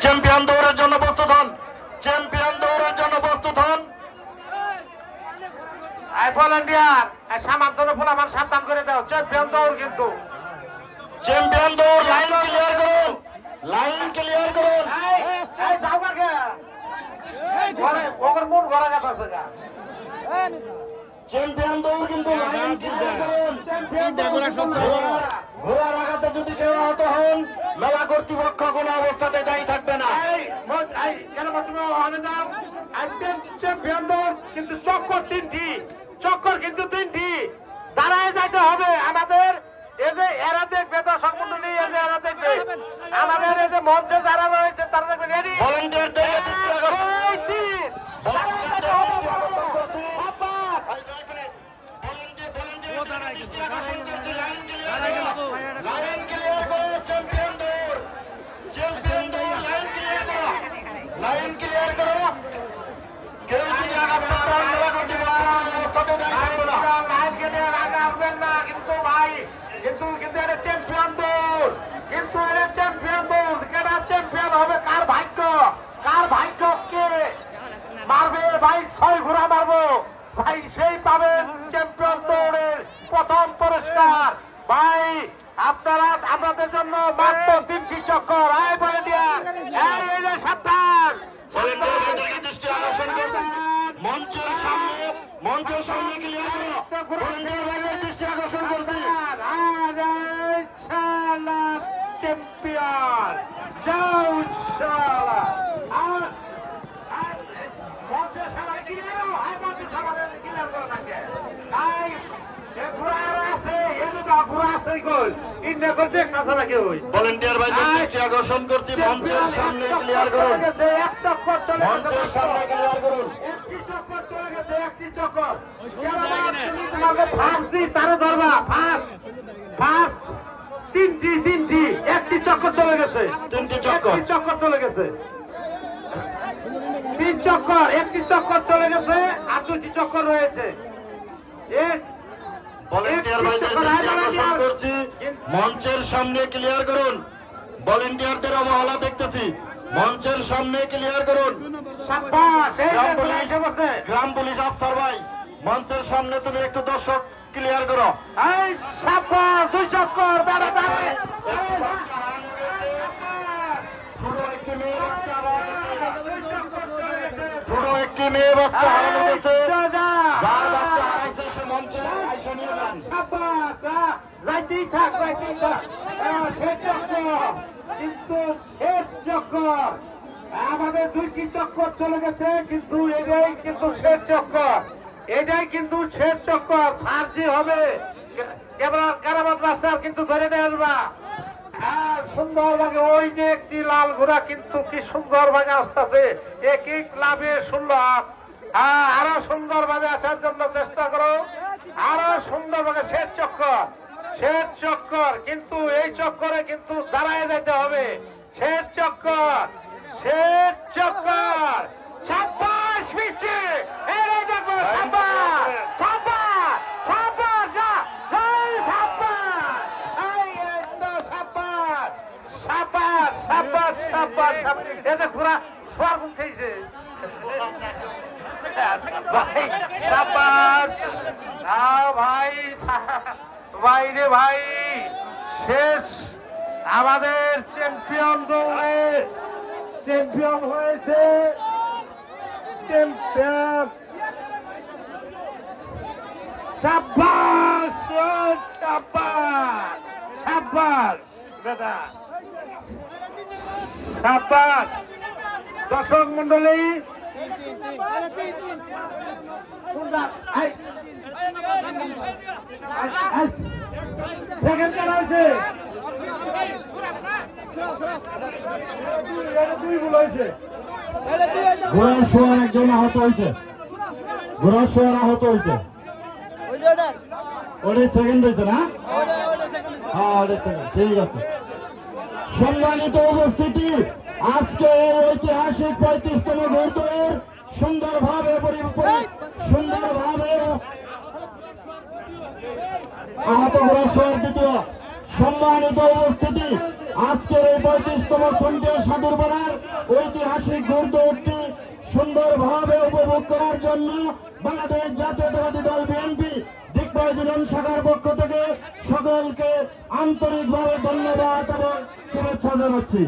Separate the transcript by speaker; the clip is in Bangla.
Speaker 1: চ্যাম্পিয়ন দৌড়ের জন্য প্রস্তুত হন। চ্যাম্পিয়ন দৌড়ের জন্য প্রস্তুত হন।
Speaker 2: ভলান্টিয়ার এই সামান্তর ফুল আমার সাবধান করে দাও। চ্যাম্পিয়ন দৌড় কিন্তু।
Speaker 1: চ্যাম্পিয়ন দৌড় লাইন ক্লিয়ার করুন। লাইন ক্লিয়ার করুন।
Speaker 2: যাও ওর মন ঘরে গেছে
Speaker 1: চ্যাম্পিয়ন দৌড় কিন্তু লাইন ক্লিয়ার করুন। ঘোড়া- ঘোড়ার আঘাতে যদি কেউ আহত হন মেলা কর্তৃপক্ষ কোনো অবস্থাতে দায়ী
Speaker 2: ওখানে যাও চ্যাম্পিয়ন কিন্তু চক্কর তিনটি চক্কর কিন্তু তিনটি দাঁড়ায় যাইতে হবে আমাদের এই যে এরা দেখবে দর্শক নেই এই যে এরা দেখবে আমাদের এই যে মঞ্চে যারা রয়েছে তারা দেখবে রেডি
Speaker 1: দৃষ্টি আকর্ষণ
Speaker 2: এই তিন
Speaker 1: ভলেন্টিয়ারদের দৃষ্টি আকর্ষণ করছি।
Speaker 2: সাবাস।
Speaker 1: ভলেন্টিয়ার- ভলেন্টিয়ারদের দৃষ্টি আকর্ষণ করছি। লাইন ক্লিয়ার করো। লাইন ক্লিয়ার করো, চ্যাম্পিয়ন দৌড়। চ্যাম্পিয়ন দৌড়, লাইন ক্লিয়ার করো। লাইন ক্লিয়ার করো। কেউ যদি আঘাত করতে হন, মেলা কর্তৃপক্ষ কোনো অবস্থাতে দায়ী থাকবে না।
Speaker 2: লাইন কেটে আগে আসবেন না কিন্তু ভাই কিন্তু কিন্তু এটা চ্যাম্পিয়ন দৌড় কিন্তু এটা চ্যাম্পিয়ন দৌড় কেটা চ্যাম্পিয়ন হবে কার ভাগ্য কার ভাগ্য কে মারবে ভাই ছয় ঘোড়া মারবো। ভাই সেই পাবেন চ্যাম্পিয়ন দৌড়ের প্রথম পুরস্কার। ভাই আপনারা আপনাদের জন্য মাত্র তিনটি চক্কর। আয় বলে দিয়া এই যে সাবধান।
Speaker 1: মঞ্চের সামনে মঞ্চের সামনে দৃষ্টি আকর্ষণ করছি
Speaker 2: চ্যাম্পিয়ন যাও ইনশাআল্লাহ আর আর মঞ্চের সামনে কি নিও আই মঞ্চের সামনে ক্লিয়ার করে থাকে আই এ ঘোড়া আছে এ দুটো ঘোড়া আছে কই ইন্ডিয়া করতে কাছে নাকি ওই
Speaker 1: ভলেন্টিয়ার ভাইদের দৃষ্টি আকর্ষণ করছি মঞ্চের সামনে ক্লিয়ার করুন।
Speaker 2: এক চক্কর চলে গেছে
Speaker 1: মঞ্চের সামনে ক্লিয়ার করুন।
Speaker 2: একটি চক্কর চলে গেছে একটি চক্কর। তোমাকে ফাঁস দিই তারে ধরবা ফাঁস। ফাঁস। তিনটি তিনটি একটি চক্কর চলে গেছে।
Speaker 1: তিনটি চক্কর।
Speaker 2: চক্কর চলে গেছে। তিন চক্কর একটি চক্কর চলে গেছে আর দুটি চক্কর রয়েছে। এক
Speaker 1: ভলেন্টিয়ার ভাইদের দৃষ্টি আকর্ষণ করছি। মঞ্চের সামনে ক্লিয়ার করুন। ভলেন্টিয়ারদের অবহেলা দেখতেছি। মঞ্চের সামনে ক্লিয়ার করুন। গ্রাম পুলিশ আফসার ভাই মঞ্চের সামনে তুমি একটু দর্শক ক্লিয়ার করো।
Speaker 2: এই দুই চক্কর বেড়া
Speaker 1: ছোট একটি মেয়ে বাচ্চা ছোট একটি মেয়ে বাচ্চা হারানো গেছে যার বাচ্চা হারাইছে সে মঞ্চে আইসা নিয়ে যান
Speaker 2: যাইতেই থাক যাইতেই থাক আহ, শেষ চক্কর কিন্তু শেষ চক্কর। আমাদের দুইটি চক্কর চলে গেছে কিন্তু এটাই কিন্তু শেষ চক্কর। এটাই কিন্তু শেষ চক্কর ফার্জি হবে। কারাবাদ মাস্টার কিন্তু ধরে আসবা হ্যাঁ, সুন্দরভাবে ওই যে একটি লাল ঘোড়া কিন্তু কি সুন্দরভাবে আসতেছে। একই ক্লাবে ষোলো হাত। হ্যাঁ আরও সুন্দরভাবে আসার জন্য চেষ্টা করো। আরও সুন্দরভাবে শেষ চক্কর। শেষ চক্কর কিন্তু এই চক্করে কিন্তু দাঁড়ায় যেতে হবে। শেষ চক্কর শেষ চক্কর সাব্বাস পিচ্ছে এই দেখো সাব্বাস সাব্বাস সাব্বাস যা এই সাব্বাস এই একদম সাব্বাস। সাব্বাস সাব্বাস সাব্বাস সাব্বাস। এটা ঘোরা শোয়ার গুণ খেয়েছে। ভাই সাব্বাস। না ভাই। ভাই রে ভাই শেষ আমাদের চ্যাম্পিয়ন দৌড়ে। চ্যাম্পিয়ন হয়েছে চ্যাম্পিয়ন দাদা দর্শক মন্ডলী
Speaker 1: ঘোড়ার শোয়ার একজন আহত হয়েছে ঘোড়ার শোয়ার আহত হয়েছে ওটা সেকেন্ড হয়েছে না হ্যাঁ সেকেন্ড ঠিক আছে সম্মানিত উপস্থিতি আজকে ঐতিহাসিক পঁয়ত্রিশতম ঘোড়দৌড় সুন্দরভাবে সুন্দরভাবে আহত শোয়ার দ্বিতীয় সম্মানিত উপস্থিতি। আজকের এই পঁয়ত্রিশতম সন্ধ্যা সাধুর ঐতিহাসিক ঘুরদৌড়টি সুন্দরভাবে উপভোগ করার জন্য বাংলাদেশ জাতীয়তাবাদী দল বিএনপি দিগ্বয় দিলন শাখার পক্ষ থেকে সকলকে আন্তরিকভাবে ধন্যবাদ এবং শুভেচ্ছা জানাচ্ছি।